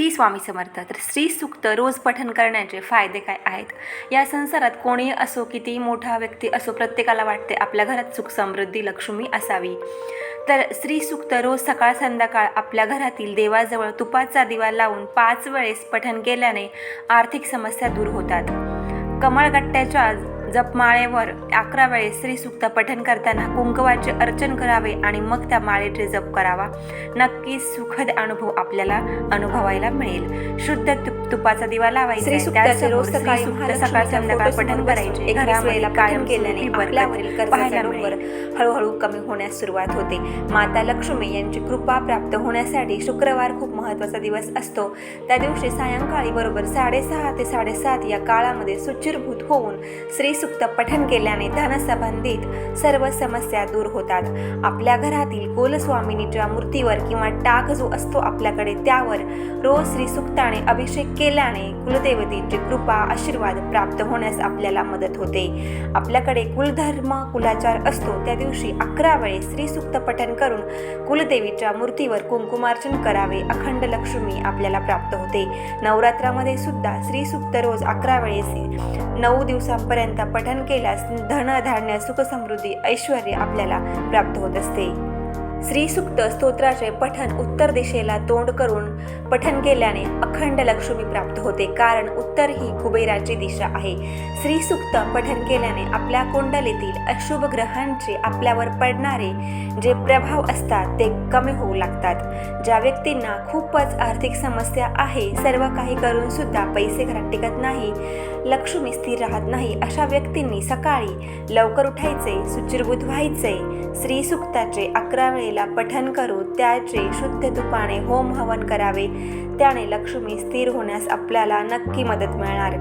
श्री स्वामी समर्थ. तर श्री सुक्त रोज पठन करण्याचे फायदे काय आहेत? या संसारात कोणी असो किती मोठा व्यक्ती असो प्रत्येकाला वाटते आपल्या घरात सुख समृद्धी लक्ष्मी असावी. तर श्री सुक्त रोज सकाळ संध्याकाळ आपल्या घरातील देवाजवळ तुपाचा दिवा लावून पाच वेळेस पठन केल्याने आर्थिक समस्या दूर होतात. कमळगट्ट्याच्या जपमाळेवर अकरा वेळेस श्रीसुक्त पठन करताना कुंकवाचे अर्चन करावे आणि मग त्या माळेचे जप करावा. नक्कीच सुखद अनुभव आपल्याला अनुभवायला मिळेल. शुद्ध तुप तुपाचा दिवा लावायचा सकाळी संध्याकाळ पठन करायचे. घरामध्ये कायम केल्याने पाहायला हळूहळू कमी होण्यास सुरुवात होते. माता लक्ष्मी यांची कृपा प्राप्त होण्यासाठी शुक्रवार खूप महत्त्वाचा दिवस असतो. त्या दिवशी सायंकाळी बरोबर साडेसहा ते साडेसात या काळामध्ये सुचिरभूत होऊन सूक्त पठन केल्याने धनसंबंधित सर्व समस्या दूर होतात. आपल्या घरातील गोलस्वामिनीच्या मूर्तीवर किंवा टाक जो असतो आपल्याकडे त्यावर रोज श्रीसुक्ताने अभिषेक केल्याने कुलदेवतेची कृपा आशीर्वाद प्राप्त होण्यास आपल्याला मदत होते. आपल्याकडे कुलधर्म कुलाचार असतो. त्या दिवशी अकरा वेळेस श्रीसुक्त पठन करून कुलदेवीच्या मूर्तीवर कुंकुमार्चन करावे अखंड लक्ष्मी आपल्याला प्राप्त होते. नवरात्रामध्ये सुद्धा श्रीसुक्त रोज अकरा वेळेस नऊ दिवसांपर्यंत पठन केल्यास धन धान्य सुख समृद्धी ऐश्वर आपल्याला प्राप्त होत असते. श्रीसुक्त स्तोत्राचे पठन उत्तर दिशेला तोंड करून पठन केल्याने अखंड लक्ष्मी प्राप्त होते. कारण उत्तर ही कुबेराची दिशा आहे. श्रीसुक्त पठन केल्याने आपल्या कुंडलीतील अशुभ ग्रहांचे आपल्यावर पडणारे जे प्रभाव असतात ते कमी होऊ लागतात. ज्या व्यक्तींना खूपच आर्थिक समस्या आहे सर्व काही करून सुद्धा पैसे घरात टिकत नाही लक्ष्मी स्थिर राहत नाही अशा व्यक्तींनी सकाळी लवकर उठायचे सुचिरभूत व्हायचे श्रीसुक्ताचे अकरा वेळेला पठन करून त्याचे शुद्ध तुपाने होम हवन करावे त्याने लक्ष्मी स्थिर होण्यास आपल्याला नक्की मदत मिळणार.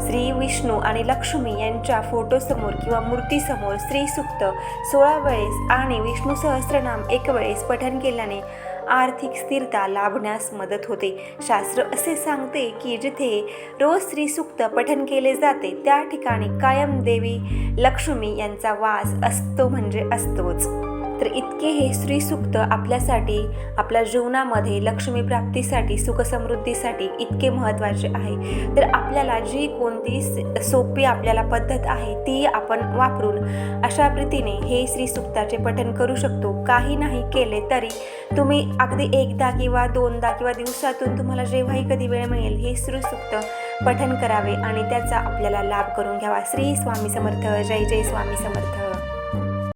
श्री विष्णू आणि लक्ष्मी यांच्या फोटोसमोर किंवा मूर्तीसमोर श्रीसुक्त सोळा वेळेस आणि विष्णू सहस्रनाम एक वेळेस पठन केल्याने आर्थिक स्थिरता लाभण्यास मदत होते. शास्त्र असे सांगते की जिथे रोज श्रीसुक्त पठन केले जाते त्या ठिकाणी कायम देवी लक्ष्मी यांचा वास असतो म्हणजे असतोच. तर इतके हे श्रीसुक्त आपल्यासाठी आपल्या जीवनामध्ये लक्ष्मी प्राप्तीसाठी सुखसमृद्धीसाठी इतके महत्त्वाचे आहे. तर आपल्याला जी कोणती स- सोपी आपल्याला पद्धत आहे ती आपण वापरून अशा प्रीतीने हे श्रीसुक्ताचे पठन करू शकतो. काही नाही केले तरी तुम्ही अगदी एकदा किंवा दोनदा किंवा दिवसातून तुम्हाला जेव्हाही कधी वेळ मिळेल हे श्रीसुक्त पठन करावे आणि त्याचा आपल्याला लाभ करून घ्यावा. श्री स्वामी समर्थ. जय जय स्वामी समर्थ.